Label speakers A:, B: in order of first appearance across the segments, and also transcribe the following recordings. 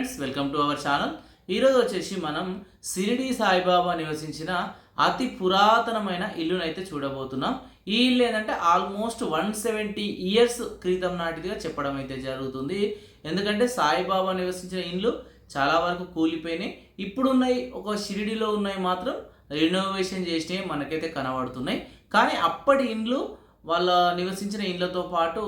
A: Friends welcome to our channel. ఈరోజు వచ్చేసి మనం సిరిడి సాయిబాబా నివసించిన అతి పురాతనమైన ఇల్లునైతే చూడబోతున్నాం. ఈ ఇల్లు ఏంటంటే ఆల్మోస్ట్ వన్ సెవెంటీ ఇయర్స్ క్రితం నాటిదిగా చెప్పడం అయితే జరుగుతుంది. ఎందుకంటే సాయిబాబా నివసించిన ఇల్లు చాలా వరకు కూలిపోయినాయి. ఇప్పుడున్నాయి ఒక షిరిడిలో ఉన్నాయి మాత్రం రినోవేషన్ చేసినవి మనకైతే కనబడుతున్నాయి. కానీ అప్పటి ఇండ్లు వాళ్ళ నివసించిన ఇండ్లతో పాటు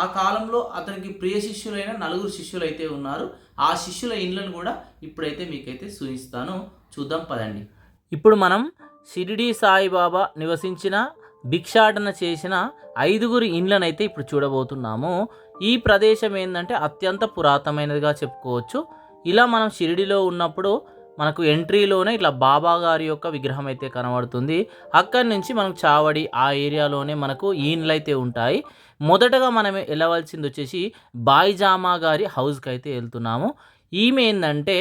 A: ఆ కాలంలో అతనికి ప్రియ శిష్యులైన నలుగురు శిష్యులు అయితే ఉన్నారు. ఆ శిష్యుల ఇండ్లను కూడా ఇప్పుడైతే మీకైతే చూపిస్తాను. చూద్దాం పదండి. ఇప్పుడు మనం షిరిడి సాయిబాబా నివసించిన భిక్షాటన చేసిన ఐదుగురి ఇండ్లను అయితే ఇప్పుడు చూడబోతున్నాము. ఈ ప్రదేశం ఏంటంటే అత్యంత పురాతనమైనదిగా చెప్పుకోవచ్చు. ఇలా మనం షిరిడిలో ఉన్నప్పుడు మనకు ఎంట్రీలోనే ఇట్లా బాబా గారి యొక్క విగ్రహం అయితే కనబడుతుంది. అక్కడి నుంచి మనం చావడి ఆ ఏరియాలోనే మనకు ఈ ఇండ్లు అయితే ఉంటాయి. మొదటగా మనం వెళ్ళవలసింది వచ్చేసి బాయిజామా గారి హౌస్కి అయితే వెళ్తున్నాము. ఈమె ఏంటంటే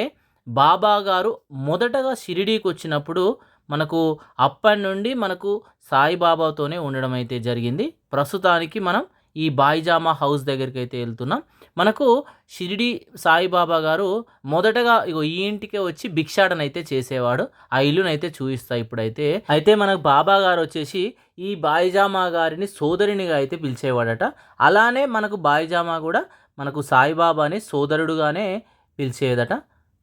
A: బాబా గారు మొదటగా షిరిడీకి వచ్చినప్పుడు మనకు అప్పటి నుండి మనకు సాయిబాబాతోనే ఉండడం అయితే జరిగింది. ప్రస్తుతానికి మనం ఈ బాయిజామా హౌస్ దగ్గరికి అయితే వెళ్తున్నాం. మనకు షిరిడి సాయిబాబా గారు మొదటగా ఇగో ఈ ఇంటికే వచ్చి భిక్షాటన అయితే చేసేవాడు. ఆ ఇల్లునైతే చూపిస్తా ఇప్పుడైతే. అయితే మనకు బాబా గారు వచ్చేసి ఈ బాయిజామా గారిని సోదరునిగా అయితే పిలిచేవాడట. అలానే మనకు బాయిజామా కూడా మనకు సాయిబాబాని సోదరుడుగానే పిలిచేదట.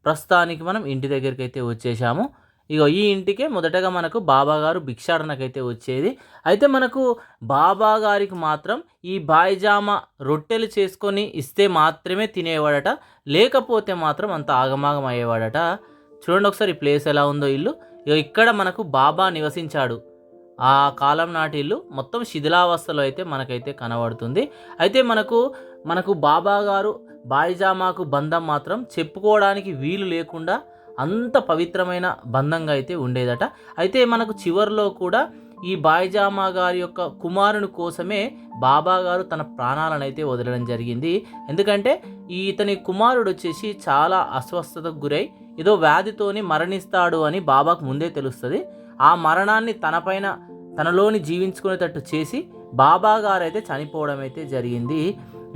A: ప్రస్తుతానికి మనం ఇంటి దగ్గరికి అయితే వచ్చేసాము ఇగో ఈ ఇంటికే మొదటగా మనకు బాబాగారు భిక్షాటనకైతే వచ్చేది. అయితే మనకు బాబా గారికి మాత్రం ఈ బాయిజామ రొట్టెలు చేసుకొని ఇస్తే మాత్రమే తినేవాడట లేకపోతే మాత్రం అంత ఆగమాగం అయ్యేవాడట. చూడండి ఒకసారి ఈ ప్లేస్ ఎలా ఉందో ఇల్లు. ఇగో ఇక్కడ మనకు బాబా నివసించాడు. ఆ కాలం నాటి ఇల్లు మొత్తం శిథిలావస్థలో అయితే మనకైతే కనబడుతుంది. అయితే మనకు మనకు బాబా గారు బాయిజామాకు బంధం మాత్రం చెప్పుకోవడానికి వీలు లేకుండా అంత పవిత్రమైన బంధంగా అయితే ఉండేదట. అయితే మనకు చివరిలో కూడా ఈ బాయిజామా గారి యొక్క కుమారుని కోసమే బాబా గారు తన ప్రాణాలను అయితే వదలడం జరిగింది. ఎందుకంటే ఈ ఇతని కుమారుడు వచ్చేసి చాలా అస్వస్థతకు గురై ఏదో వ్యాధితోని మరణిస్తాడు అని బాబాకు ముందే తెలుస్తుంది. ఆ మరణాన్ని తనపైన తనలోని జీవించుకునేటట్టు చేసి బాబా గారు అయితే చనిపోవడం అయితే జరిగింది.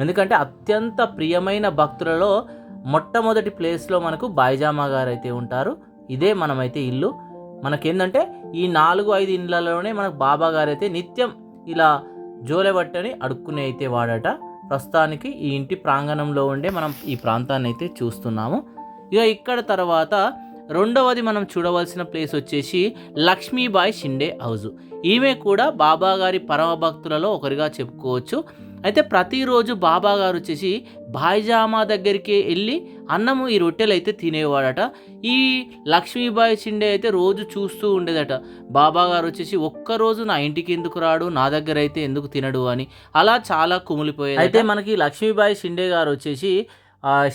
A: ఎందుకంటే అత్యంత ప్రియమైన భక్తులలో మొట్టమొదటి ప్లేస్లో మనకు బాయిజామా గారు అయితే ఉంటారు. ఇదే మనమైతే ఇల్లు. మనకేందంటే ఈ నాలుగు ఐదు ఇండ్లలోనే మనకు బాబా గారు అయితే నిత్యం ఇలా జోలెబట్టని అడుక్కునే అయితే వాడట. ప్రస్తుతానికి ఈ ఇంటి ప్రాంగణంలో ఉండే మనం ఈ ప్రాంతాన్ని అయితే చూస్తున్నాము. ఇక ఇక్కడ తర్వాత రెండవది మనం చూడవలసిన ప్లేస్ వచ్చేసి లక్ష్మీబాయి షిండే హౌజు. ఈమె కూడా బాబాగారి పరమభక్తులలో పరమ భక్తులలో ఒకరిగా చెప్పుకోవచ్చు. అయితే ప్రతిరోజు బాబా గారు వచ్చేసి బాయిజామా దగ్గరికి వెళ్ళి అన్నము ఈ రొట్టెలు అయితే తినేవాడట. ఈ లక్ష్మీబాయి చిండే అయితే రోజు చూస్తూ ఉండేదట. బాబా గారు వచ్చేసి ఒక్కరోజు నా ఇంటికి ఎందుకు రాడు నా దగ్గర అయితే ఎందుకు తినడు అని అలా చాలా కుమిలిపోయేది అయితే మనకి లక్ష్మీబాయి షిండే గారు వచ్చేసి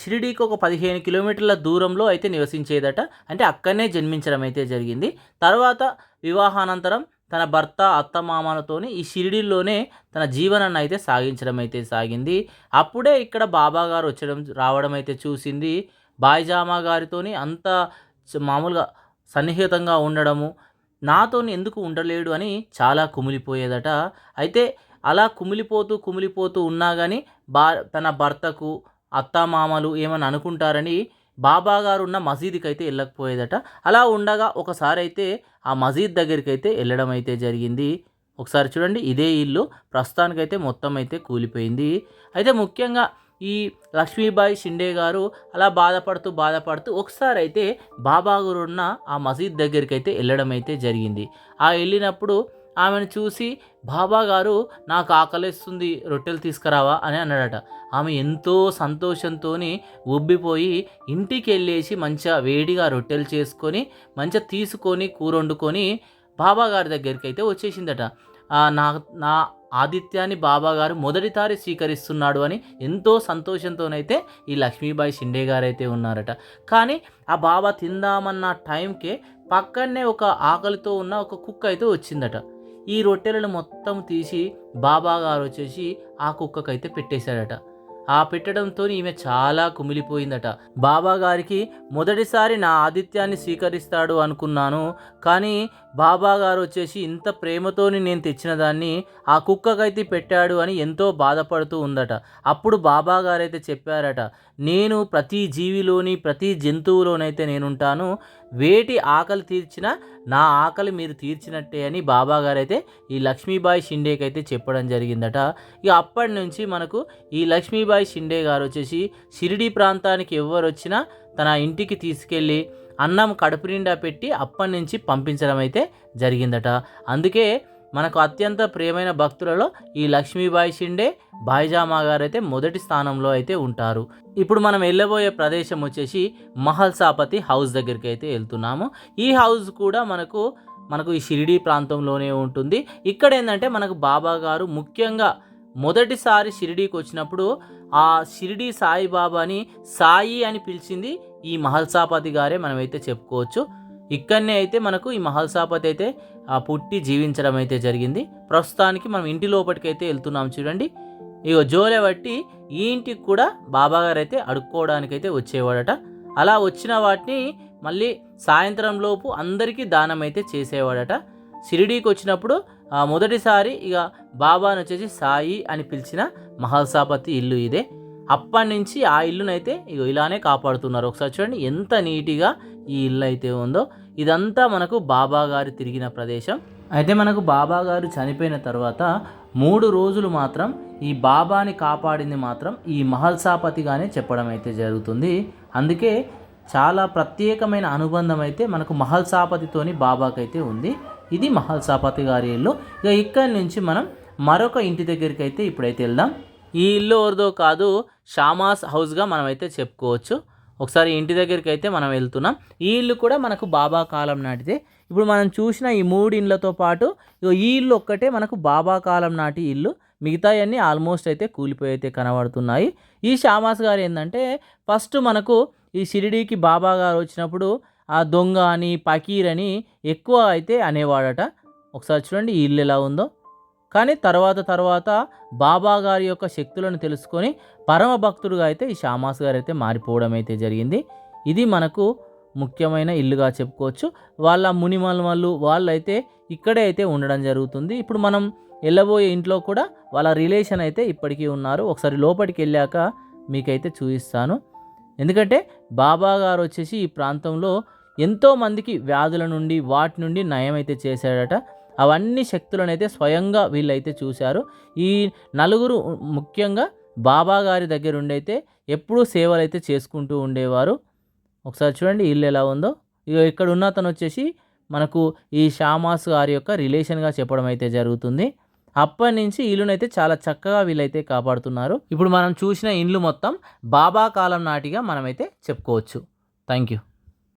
A: షిరిడీకి ఒక పదిహేను కిలోమీటర్ల దూరంలో అయితే నివసించేదట. అంటే అక్కడనే జన్మించడం అయితే జరిగింది. తర్వాత వివాహానంతరం తన భర్త అత్తమామలతోని ఈ షిరిడీలోనే తన జీవనాన్ని అయితే సాగించడం అయితే సాగింది. అప్పుడే ఇక్కడ బాబా గారు వచ్చడం రావడం అయితే చూసింది. బాయిజామా గారితోని అంత మామూలుగా సన్నిహితంగా ఉండడము నాతోని ఎందుకు ఉండలేడు అని చాలా కుమిలిపోయేదట. అయితే అలా కుమిలిపోతూ కుమిలిపోతూ ఉన్నా కానీ బా తన భర్తకు అత్తామామలు ఏమని అనుకుంటారని బాబా గారు ఉన్న మసీదుకి అయితే వెళ్ళకపోయేదట అలా ఉండగా ఒకసారి అయితే ఆ మసీద్ దగ్గరికి అయితే వెళ్ళడం అయితే జరిగింది. ఒకసారి చూడండి ఇదే ఇల్లు. ప్రస్తుతానికైతే మొత్తం అయితే కూలిపోయింది. అయితే ముఖ్యంగా ఈ లక్ష్మీబాయి షిండే గారు అలా బాధపడుతూ బాధపడుతూ ఒకసారి అయితే బాబా గారు ఉన్న ఆ మసీద్ దగ్గరికి అయితే వెళ్ళడం అయితే జరిగింది. ఆ వెళ్ళినప్పుడు ఆమెను చూసి బాబా గారు నాకు ఆకలిస్తుంది రొట్టెలు తీసుకురావా? అని అన్నాడట. ఆమె ఎంతో సంతోషంతో ఉబ్బిపోయి ఇంటికి వెళ్ళేసి మంచిగా వేడిగా రొట్టెలు చేసుకొని మంచిగా తీసుకొని కూర వండుకొని బాబా గారి దగ్గరికి అయితే వచ్చేసిందట నా నా ఆదిత్యాన్ని బాబాగారు మొదటిసారి స్వీకరిస్తున్నాడు అని ఎంతో సంతోషంతోనైతే ఈ లక్ష్మీబాయి షిండే గారు అయితే ఉన్నారట. కానీ ఆ బాబా తిందామన్న టైంకే పక్కనే ఒక ఆకలితో ఉన్న ఒక కుక్క అయితే వచ్చిందట. ఈ రొట్టెలను మొత్తం తీసి బాబా గారు వచ్చేసి ఆ కుక్కకైతే పెట్టేశాడట ఆ పెట్టడంతో ఈమె చాలా కుమిలిపోయిందట. బాబా గారికి మొదటిసారి నా ఆతిథ్యాన్ని స్వీకరిస్తాడు అనుకున్నాను కానీ బాబా గారు వచ్చేసి ఇంత ప్రేమతోని నేను తెచ్చిన దాన్ని ఆ కుక్కకైతే పెట్టాడు అని ఎంతో బాధపడుతూ ఉందట. అప్పుడు బాబా గారైతే చెప్పారట నేను ప్రతి జీవిలోని ప్రతి జంతువులోనైతే నేనుంటాను వేటి ఆకలి తీర్చిన నా ఆకలి మీరు తీర్చినట్టే అని బాబా గారైతే ఈ లక్ష్మీబాయి షిండేకి అయితే చెప్పడం జరిగిందట. ఇక అప్పటి నుంచి మనకు ఈ లక్ష్మీబాయి షిండే గారు వచ్చేసి షిరిడి ప్రాంతానికి ఎవరు వచ్చినా తన ఇంటికి తీసుకెళ్ళి అన్నం కడుపు నిండా పెట్టి అప్పటి నుంచి పంపించడం అయితే జరిగిందట. అందుకే మనకు అత్యంత ప్రియమైన భక్తులలో ఈ లక్ష్మీబాయి షిండే బాయిజామా గారు అయితే మొదటి స్థానంలో అయితే ఉంటారు. ఇప్పుడు మనం వెళ్ళబోయే ప్రదేశం వచ్చేసి మహల్సాపతి హౌస్ దగ్గరికి అయితే వెళ్తున్నాము. ఈ హౌస్ కూడా మనకు మనకు ఈ షిరిడీ ప్రాంతంలోనే ఉంటుంది. ఇక్కడ ఏంటంటే మనకు బాబా గారు ముఖ్యంగా మొదటిసారి షిరిడీకి వచ్చినప్పుడు ఆ షిరిడి సాయిబాబాని సాయి అని పిలిచింది ఈ మహల్సాపతి గారే మనమైతే చెప్పుకోవచ్చు. ఇక్కడనే అయితే మనకు ఈ మహల్సాపతి అయితే ఆ పుట్టి జీవించడం అయితే జరిగింది. ప్రస్తుతానికి మనం ఇంటి లోపలికైతే వెళ్తున్నాం చూడండి. ఇక జోలె బట్టి ఈ ఇంటికి కూడా బాబాగారు అయితే అడుక్కోవడానికైతే వచ్చేవాడట. అలా వచ్చిన వాటిని మళ్ళీ సాయంత్రం లోపు అందరికీ దానం అయితే చేసేవాడట. షిరిడీకి వచ్చినప్పుడు మొదటిసారి ఇక బాబాను వచ్చేసి సాయి అని పిలిచిన మహల్సాపతి ఇల్లు ఇదే. అప్పటి నుంచి ఆ ఇల్లునైతే ఇగో ఇలానే కాపాడుతున్నారు. ఒకసారి చూడండి ఎంత నీట్గా ఈ ఇల్లు అయితే ఉందో. ఇదంతా మనకు బాబా గారు తిరిగిన ప్రదేశం. అయితే మనకు బాబా గారు చనిపోయిన తర్వాత మూడు రోజులు మాత్రం ఈ బాబాని కాపాడింది మాత్రం ఈ మహల్సాపతిగానే చెప్పడం అయితే జరుగుతుంది. అందుకే చాలా ప్రత్యేకమైన అనుబంధం అయితే మనకు మహల్సాపతితోని బాబాకైతే ఉంది. ఇది మహల్సాపతి గారి ఇల్లు. ఇక ఇక్కడి నుంచి మనం మరొక ఇంటి దగ్గరికి అయితే ఇప్పుడైతే వెళ్దాం. ఈ ఇల్లు ఎవరిదో కాదు షామాస్ హౌస్గా మనం అయితే చెప్పుకోవచ్చు. ఒకసారి ఇంటి దగ్గరికి అయితే మనం వెళ్తున్నాం. ఈ ఇల్లు కూడా మనకు బాబా కాలం నాటిదే. ఇప్పుడు మనం చూసిన ఈ మూడు ఇండ్లతో పాటు ఈ ఇల్లు ఒక్కటే మనకు బాబా కాలం నాటి ఇల్లు. మిగతాయన్నీ ఆల్మోస్ట్ అయితే కూలిపోయి అయితే కనబడుతున్నాయి. ఈ షామాస్ గారు ఏంటంటే ఫస్ట్ మనకు ఈ షిరిడీకి బాబా గారు వచ్చినప్పుడు ఆ దొంగ అని పకీర్ అని ఎక్కువ అయితే అనేవాడట. ఒకసారి చూడండి ఈ ఇల్లు ఎలా ఉందో. కానీ తర్వాత తర్వాత బాబా గారి యొక్క శక్తులను తెలుసుకొని పరమ భక్తుడుగా అయితే ఈ షామాస్ గారు అయితే మారిపోవడం అయితే జరిగింది. ఇది మనకు ముఖ్యమైన ఇల్లుగా చెప్పుకోవచ్చు. వాళ్ళ మునిమల్మలు వాళ్ళు అయితే ఇక్కడే అయితే ఉండడం జరుగుతుంది. ఇప్పుడు మనం వెళ్ళబోయే ఇంట్లో కూడా వాళ్ళ రిలేషన్ అయితే ఇప్పటికీ ఉన్నారు. ఒకసారి లోపలికి వెళ్ళాక మీకైతే చూపిస్తాను. ఎందుకంటే బాబా గారు వచ్చేసి ఈ ప్రాంతంలో ఎంతోమందికి వ్యాధుల నుండి వాటి నుండి నయం అయితే చేశాడట. అవన్నీ శక్తులనైతే స్వయంగా వీళ్ళైతే చూశారు. ఈ నలుగురు ముఖ్యంగా బాబా గారి దగ్గర ఉండైతే ఎప్పుడూ సేవలు అయితే చేసుకుంటూ ఉండేవారు. ఒకసారి చూడండి ఇల్లు ఎలా ఉందో. ఇక్కడ ఉన్న అతను వచ్చేసి మనకు ఈ షామాస్ గారి యొక్క రిలేషన్గా చెప్పడం అయితే జరుగుతుంది. అప్పటి నుంచి ఇల్లునైతే చాలా చక్కగా వీళ్ళైతే కాపాడుతున్నారు. ఇప్పుడు మనం చూసిన ఇండ్లు మొత్తం బాబా కాలం నాటిగా మనమైతే చెప్పుకోవచ్చు. Thank you